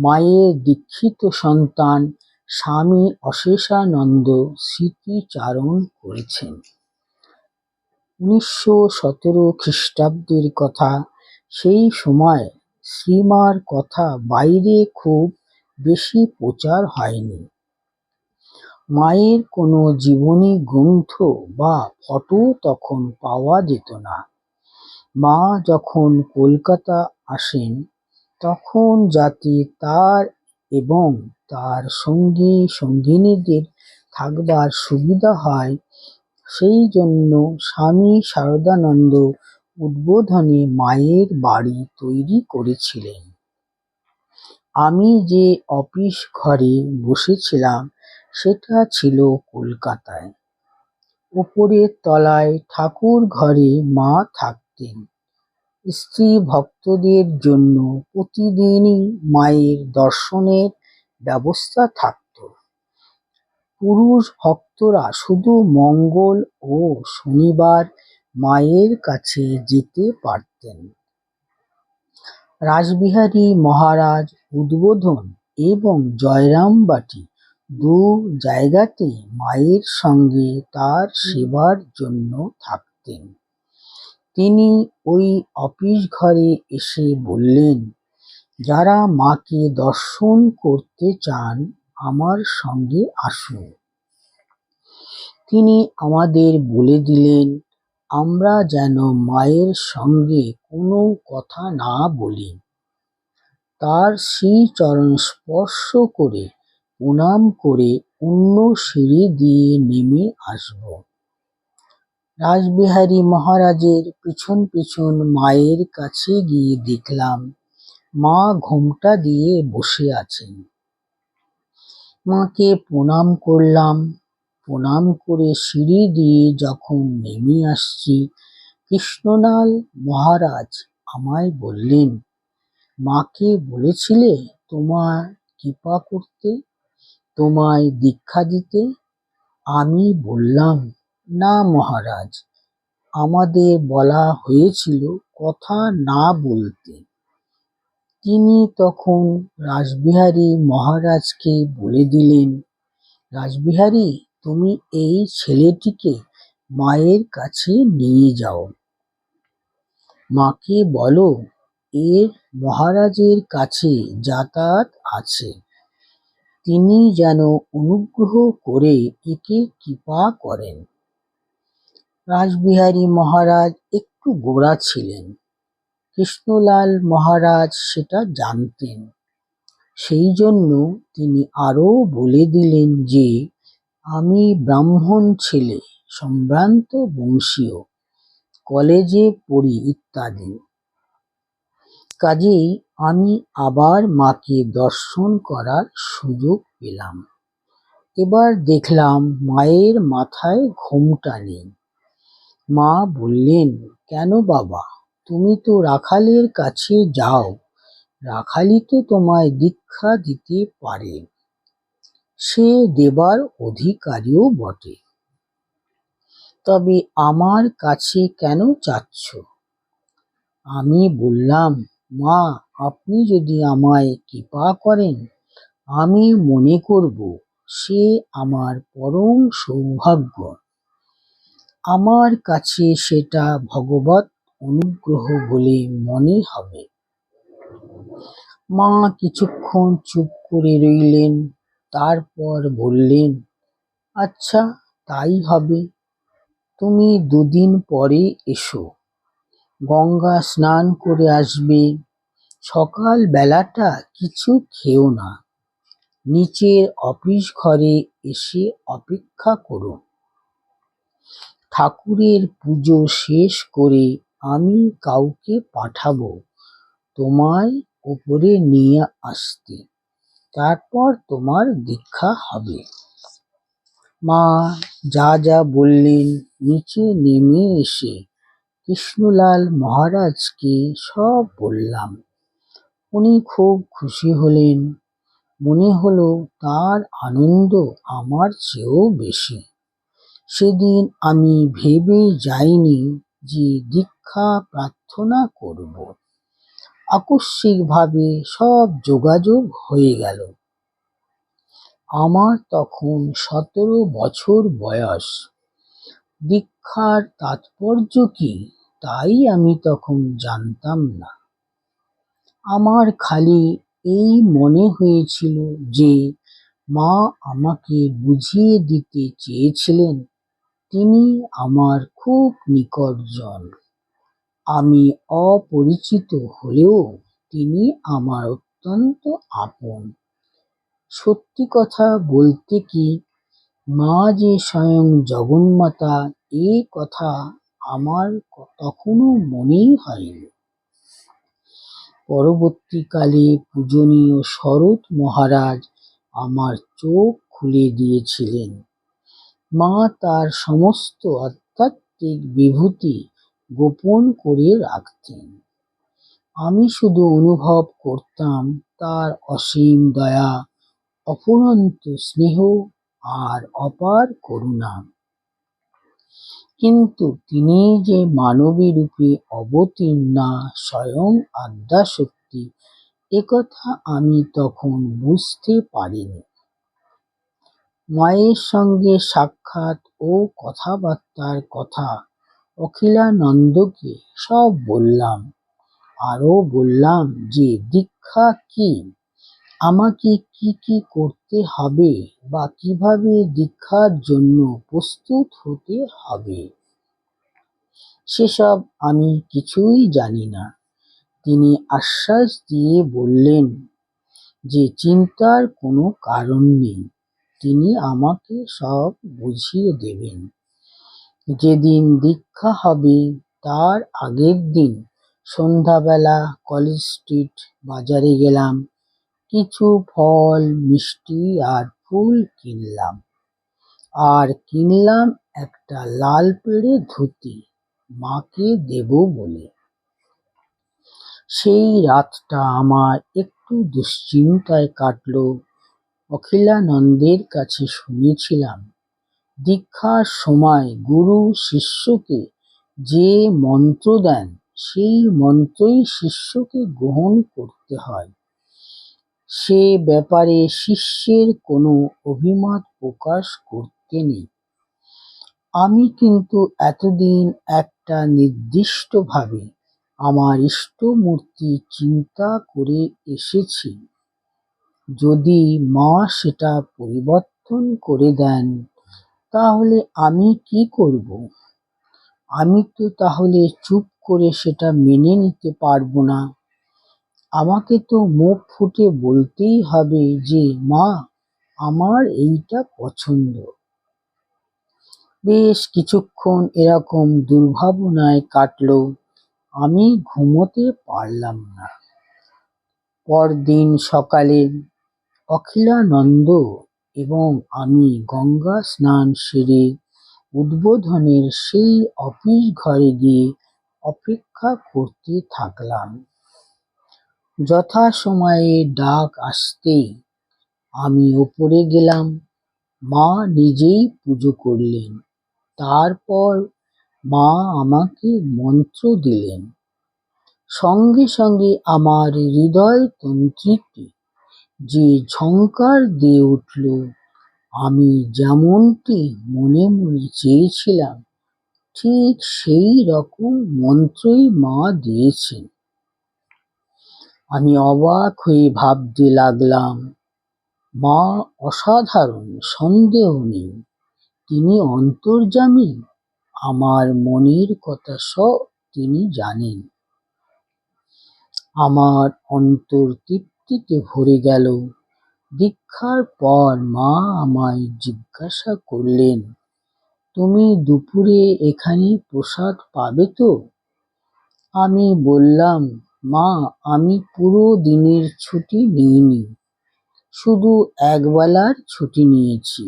মায়ের দীক্ষিত সন্তান স্বামী অশেষানন্দ স্মৃতিচারণ করেছেন। উনিশশো সতেরো খ্রিস্টাব্দের কথা। সেই সময় শ্রীমার কথা বাইরে খুব বেশি প্রচার হয়নি। মায়ের কোনো জীবনী গ্রন্থ বা ফটো তখন পাওয়া যেত না। মা যখন কলকাতা আসেন তখন যাতে তার এবং তার সঙ্গী সঙ্গিনীদের থাকবার সুবিধা হয় সেই জন্য স্বামী শারদানন্দ উদ্বোধনে মায়ের বাড়ি তৈরি করেছিলেন। আমি যে অফিস ঘরে বসেছিলাম, সেটা ছিল কলকাতায়। উপরের তলায় ঠাকুর ঘরে মা থাকতেন। স্ত্রী ভক্তদের জন্য প্রতিদিনই মায়ের দর্শনের ব্যবস্থা থাকত। পুরুষ ভক্তরা শুধু মঙ্গল ও শনিবার মায়ের কাছে যেতে পারতেন। রাসবিহারী মহারাজ উদ্বোধন এবং জয়রামবাটি দু জায়গাতেই মায়ের সঙ্গে তার সেবার জন্য থাকতেন। তিনি ওই অফিস ঘরে এসে বললেন, যারা মাকে দর্শন করতে চান আমার সঙ্গে আসুন। তিনি আমাদের বলে দিলেন আমরা যেন মায়ের সঙ্গে কোনো কথা না বলি। তাঁর শ্রীচরণ স্পর্শ করে প্রণাম করে অন্য সিঁড়ি দিয়ে নেমে আসব। রাসবিহারী মহারাজের পিছন পিছন মায়ের কাছে গিয়ে দেখলাম মা ঘোমটা দিয়ে বসে আছেন। মাকে প্রণাম করলাম। প্রণাম করে সিঁড়ি দিয়ে যখন নেমে আসছি কৃষ্ণলাল মহারাজ আমায় বললেন, মাকে বলেছিলে তোমার কৃপা করতে, তোমায় দীক্ষা দিতে? আমি বললাম, না মহারাজ, আমাদের বলা হয়েছিল কথা না বলতে। তিনি তখন রাসবিহারী মহারাজকে বলে দিলেন, রাসবিহারী তুমি এই ছেলেটিকে মায়ের কাছে নিয়ে যাও। মাকে বলো এর মহারাজের কাছে যাতায়াত আছে। তিনি যেন অনুগ্রহ করে একে কৃপা করেন। রাসবিহারী মহারাজ একটু গোড়া ছিলেন। কৃষ্ণলাল মহারাজ সেটা জানতেন। সেই জন্য তিনি আরও বলে দিলেন যে, আমি ব্রাহ্মণ ছেলে সম্ভ্রান্ত বংশীয়, কলেজে পড়ি ইত্যাদি। কাজেই আমি আবার মাকে দর্শন করার সুযোগ পেলাম। এবার দেখলাম মায়ের মাথায় ঘোমটা নেই। মা বললেন, কেন বাবা, তুমি তো রাখালের কাছে যাও, রাখালি তো তোমায় দীক্ষা দিতে পারে। সে দেবার অধিকারীও বটে। তবে আমার কাছে কেন যাচ্ছ? আমি বললাম, মা আপনি যদি আমায় কৃপা করেন আমি মনে করব সে আমার পরম সৌভাগ্য। আমার কাছে সেটা ভগবৎ অনুগ্রহ বলে মনে হবে। মা কিছুক্ষণ চুপ করে রইলেন, তারপর বললেন, আচ্ছা তাই হবে। তুমি দুদিন পরে এসো। গঙ্গা স্নান করে আসবে। সকাল বেলাটা কিছু খেও না। নীচের অফিস ঘরে এসে অপেক্ষা কোরো। ঠাকুরের পুজো শেষ করে আমি কাউকে পাঠাবো তোমায় ওপরে নিয়ে আসতে, তারপর তোমার দীক্ষা হবে। মা যা যা বললেন নিচে নেমে এসে কৃষ্ণলাল মহারাজকে সব বললাম। উনি খুব খুশি হলেন। মনে হলো তার আনন্দ আমার চেয়েও বেশি। সেদিন আমি ভেবে যাইনি যে দীক্ষা প্রার্থনা করব। আকস্মিকভাবে সব যোগাযোগ হয়ে গেল। আমার তখন সতেরো বছর বয়স। দীক্ষার তাৎপর্য কি তাই আমি তখন জানতাম না। আমার খালি এই মনে হয়েছিল যে মা আমাকে বুঝিয়ে দিতে চেয়েছিলেন তিনি আমার খুব নিকটজন। আমি অপরিচিত হলেও তিনি আমার অত্যন্ত আপন। সত্যি কথা বলতে কি, মা যে স্বয়ং জগন্মাতা, এ কথা আমার তখনো মনেই হয়নি। পরবর্তীকালে পূজনীয় শরৎ মহারাজ আমার চোখ খুলে দিয়েছিলেন। মা তার সমস্ত আধ্যাত্মিক বিভূতি গোপন করে রাখতেন। আমি শুধু অনুভব করতাম তার অসীম দয়া, অফুরন্ত স্নেহ আর অপার করুণা। কিন্তু তিনি যে মানবী রূপে অবতীর্ণা স্বয়ং আদ্যাশক্তি একথা আমি তখন বুঝতে পারিনি। মায়ের সঙ্গে সাক্ষাৎ ও কথাবার্তার কথা অখিলানন্দকে সব বললাম। আরও বললাম যে দীক্ষা কী, আমাকে কী কী করতে হবে বা কীভাবে দীক্ষার জন্য প্রস্তুত হতে হবে। সেসব আমি কিছুই জানি না। তিনি আশ্বাস দিয়ে বললেন যে চিন্তার কোনো কারণ নেই, তিনি আমাকে সব বুঝিয়ে দেবেন। যেদিন দীক্ষা হবে তার আগের দিন সন্ধ্যাবেলা কলেজ স্ট্রিট বাজারে গেলাম। কিছু ফল, মিষ্টি আর ফুল কিনলাম। আর কিনলাম একটা লাল পেড়ে ধুতি, মাকে দেব বলে। সেই রাতটা আমার একটু দুশ্চিন্তায় কাটল। অখিলানন্দের কাছে শুনেছিলাম দীক্ষার সময় গুরু শিষ্যকে যে মন্ত্র দেন, সেই মন্ত্রই শিষ্যকে গ্রহণ করতে হয়। সে ব্যাপারে শিষ্যের কোনো অভিমত প্রকাশ করতে নেই। আমি কিন্তু এতদিন একটা নির্দিষ্টভাবে আমার ইষ্টমূর্তি চিন্তা করে এসেছি। যদি মা সেটা পরিবর্তন করে দেন, তাহলে আমি কি করব? আমি তো তাহলে চুপ করে সেটা মেনে নিতে পারব না। আমাকে তো মুখ ফুটে বলতেই হবে যে, মা, আমার এইটা পছন্দ। বেশ কিছুক্ষণ এরকম দুর্ভাবনায় কাটল। আমি ঘুমোতে পারলাম না। পরদিন সকালে অখিলানন্দ এবং আমি গঙ্গা স্নান সেরে উদ্বোধনের সেই অফিস ঘরে গিয়ে অপেক্ষা করতে থাকলাম। যথাসময়ে ডাক আসতেই আমি ওপরে গেলাম। মা নিজেই পুজো করলেন। তারপর মা আমাকে মন্ত্র দিলেন। সঙ্গে সঙ্গে আমার হৃদয়তন্ত্রীতে যে ঝংকার দিয়ে উঠল, আমি যেমনটি মনে মনে চেয়েছিলাম ঠিক সেই রকম মন্ত্রই মা দিয়েছেন। আমি অবাক হয়ে ভাবতে লাগলাম মা অসাধারণ, সন্দেহ নেই। তিনি অন্তর্যামী, আমার মনের কথা সব তিনি জানেন। আমার অন্তর তৃপ্তিতে ভরে গেল। দীক্ষার পর মা আমায় জিজ্ঞাসা করলেন, তুমি দুপুরে এখানে প্রসাদ পাবে তো? আমি বললাম, মা আমি পুরো দিনের ছুটি নিইনি, শুধু একবেলার ছুটি নিয়েছি।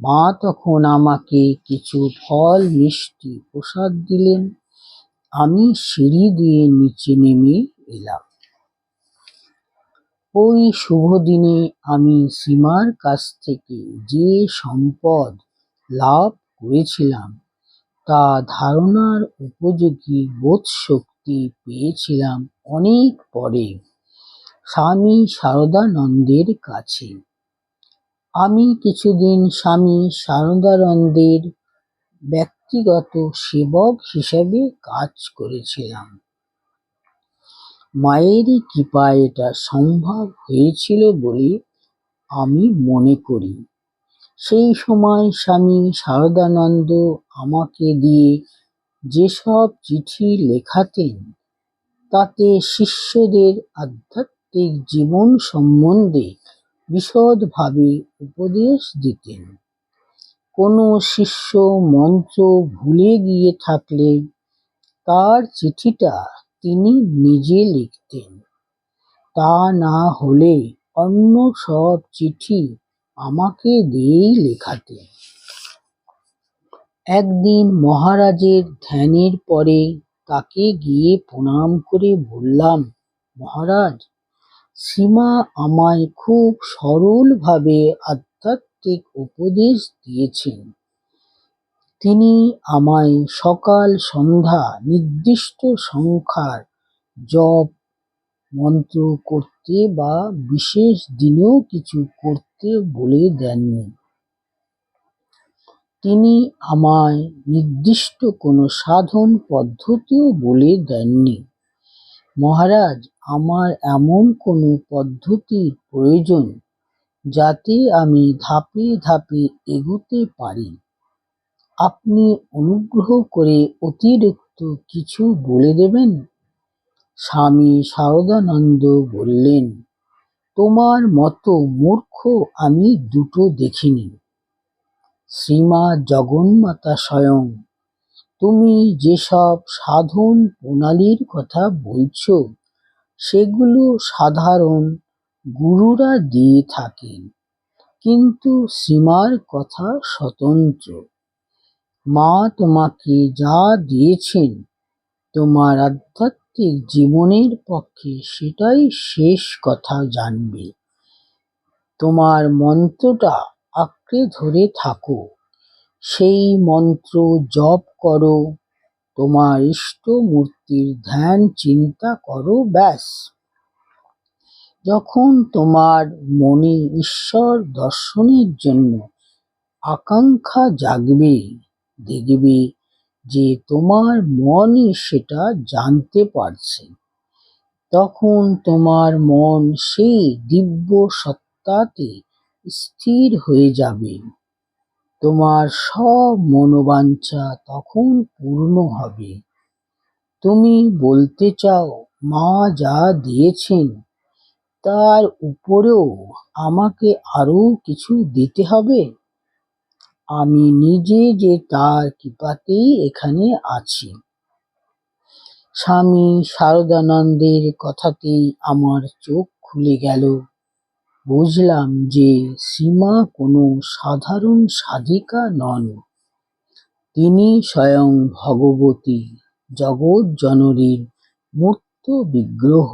মা তখন আমাকে কিছু ফল, মিষ্টি প্রসাদ দিলেন। আমি সিঁড়ি দিয়ে নিচে নেমে এলাম। ওই শুভদিনে আমি সীমার কাছ থেকে যে সম্পদ লাভ করেছিলাম, তা ধারণার উপযোগী বোধ শক্তি পেয়েছিলাম অনেক পরে স্বামী শারদানন্দের কাছে। আমি কিছুদিন স্বামী শারদানন্দের ব্যক্তিগত সেবক হিসেবে কাজ করেছিলাম। মায়েরই কৃপায় এটা সম্ভব হয়েছিল বলে আমি মনে করি। সেই সময় স্বামী শারদানন্দ আমাকে দিয়ে যেসব চিঠি লেখাতেন, তাতে শিষ্যদের আধ্যাত্মিক জীবন সম্বন্ধে বিশদভাবে উপদেশ দিতেন। কোনো শিষ্য মন্ত্র ভুলে গিয়ে থাকলে তার চিঠিটা তিনি নিজে লিখতেন। তা না হলে অন্য সব চিঠি আমাকে দিয়েই লেখাতেন। একদিন মহারাজের ধ্যানের পরে তাকে গিয়ে প্রণাম করে বললাম, মহারাজ, সীমা আমায় খুব সরলভাবে আধ্যাত্মিক উপদেশ দিয়েছেন। তিনি আমায় সকাল সন্ধ্যা নির্দিষ্ট সংখ্যার জপ মন্ত্র করতে বা বিশেষ দিনেও কিছু করতে বলে দেননি। তিনি আমায় নির্দিষ্ট কোনো সাধন পদ্ধতিও বলে দেননি। মহারাজ, আমার এমন কোনো পদ্ধতির প্রয়োজন যাতে আমি ধাপে ধাপে এগোতে পারি। আপনি অনুগ্রহ করে অতিরিক্ত কিছু বলে দেবেন? স্বামী শারদানন্দ বললেন, তোমার মতো মূর্খ আমি দুটো দেখিনি। শ্রীমা জগন্মাতা স্বয়ং, তুমি যেসব সাধন প্রণালীর কথা বলছ, সেগুলো সাধারণ গুরুরা দিয়ে থাকেন। কিন্তু শ্রীমার কথা স্বতন্ত্র। মা তোমাকে যা দিয়েছেন, তোমার আধ্যাত্মিক জীবনের পক্ষে সেটাই শেষ কথা জানবে। তোমার মন্ত্রটা আঁকড়ে ধরে থাকো, সেই মন্ত্র জপ করো, তোমার ইষ্ট মূর্তির ধ্যান চিন্তা করো, ব্যাস। যখন তোমার মনে ঈশ্বর দর্শনের জন্য আকাঙ্ক্ষা জাগবে দেখবে যে তোমার মনই সেটা জানতে পারছে। তখন তোমার মন সেই দিব্য সত্তাতে স্থির হয়ে যাবে। তোমার সব মনোবাঞ্ছা তখন পূর্ণ হবে। তুমি বলতে চাও, মা যা দিয়েছেন, তার উপরেও আমাকে আরও কিছু দিতে হবে? আমি নিজে যে তার কৃপাতেই এখানে আছি। স্বামী শারদানন্দের কথাতেই আমার চোখ খুলে গেল। বুঝলাম যে সীমা কোনো সাধারণ সাধিকা নন। তিনি স্বয়ং ভগবতী জগৎজননীর মূর্ত বিগ্রহ।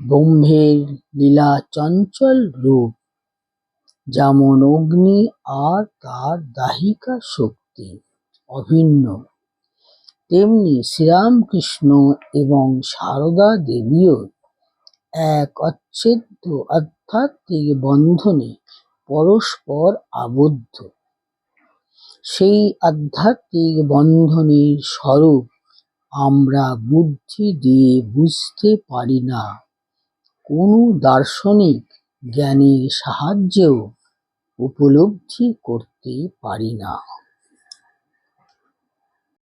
ব্রহ্মের লীলা চঞ্চল রূপ যেমন অগ্নি আর তার দাহিকা শক্তি অভিন্ন। তেমনি শ্রীরামকৃষ্ণ এবং সারদা দেবীও এক অচ্ছেদ্য আধ্যাত্মিক বন্ধনে পরস্পর আবদ্ধ। সেই আধ্যাত্মিক বন্ধনের স্বরূপ আমরা বুদ্ধি দিয়ে বুঝতে পারি না। কোনো দার্শনিক জ্ঞানের সাহায্যেও উপলব্ধি করতে পারি না।